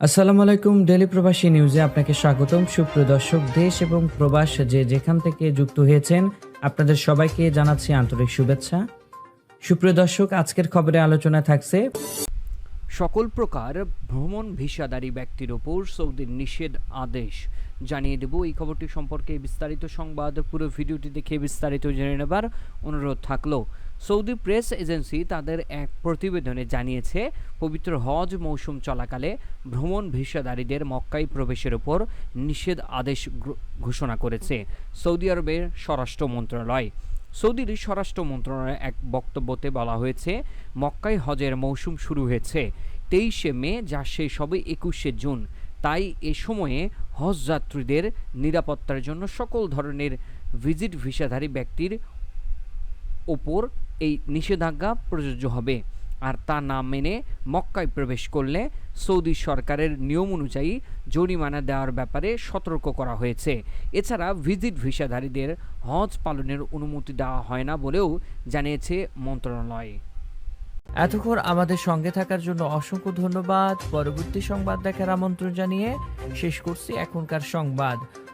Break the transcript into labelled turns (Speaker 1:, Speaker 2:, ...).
Speaker 1: আসসালামু আলাইকুম ডেলি প্রবাসী নিউজে আপনাকে স্বাগতম। সুপ্রিয় দর্শক, দেশ এবং প্রবাস যে যেখান থেকে যুক্ত হয়েছেন, আপনাদের সবাইকে জানাচ্ছি আন্তরিক শুভেচ্ছা। সুপ্রিয় দর্শক, আজকের খবরে আলোচনা থাকছে
Speaker 2: সকল প্রকার ভ্রমণ ভিসাদারী ব্যক্তির ওপর সৌদির নিষেধ আদেশ। জানিয়ে দেব, এই খবরটি সম্পর্কে বিস্তারিত সংবাদ। পুরো ভিডিওটি দেখে বিস্তারিত জেনে নেবার অনুরোধ থাকল। সৌদি প্রেস এজেন্সি তাদের এক প্রতিবেদনে জানিয়েছে, পবিত্র হজ মৌসুম চলাকালে ভ্রমণ ভিসাদারীদের মক্কায় প্রবেশের ওপর নিষেধ আদেশ ঘোষণা করেছে সৌদি আরবের স্বরাষ্ট্র মন্ত্রণালয়। সৌদির স্বরাষ্ট্র মন্ত্রণালয়ের এক বক্তব্যতে বলা হয়েছে, মক্কায় হজের মৌসুম শুরু হয়েছে। তেইশে মে, যা শেষ হবে একুশে জুন। তাই এ সময়ে হজ যাত্রীদের নিরাপত্তার জন্য সকল ধরনের ভিজিট ভিসাধারী ব্যক্তির ওপর এই নিষেধাজ্ঞা প্রযোজ্য হবে। আর তা না মেনে মক্কায় প্রবেশ করলে সৌদি সরকারের নিয়ম অনুযায়ী জরিমানা দেওয়ার ব্যাপারে সতর্ক করা হয়েছে। এছাড়া ভিজিট ভিসাধারীদের হজ পালনের অনুমতি দেওয়া হয় না বলেও জানিয়েছে মন্ত্রণালয়।
Speaker 1: এতক্ষণ আমাদের সঙ্গে থাকার জন্য অসংখ্য ধন্যবাদ। পরবর্তী সংবাদ দেখার আমন্ত্রণ জানিয়ে শেষ করছি এখনকার সংবাদ।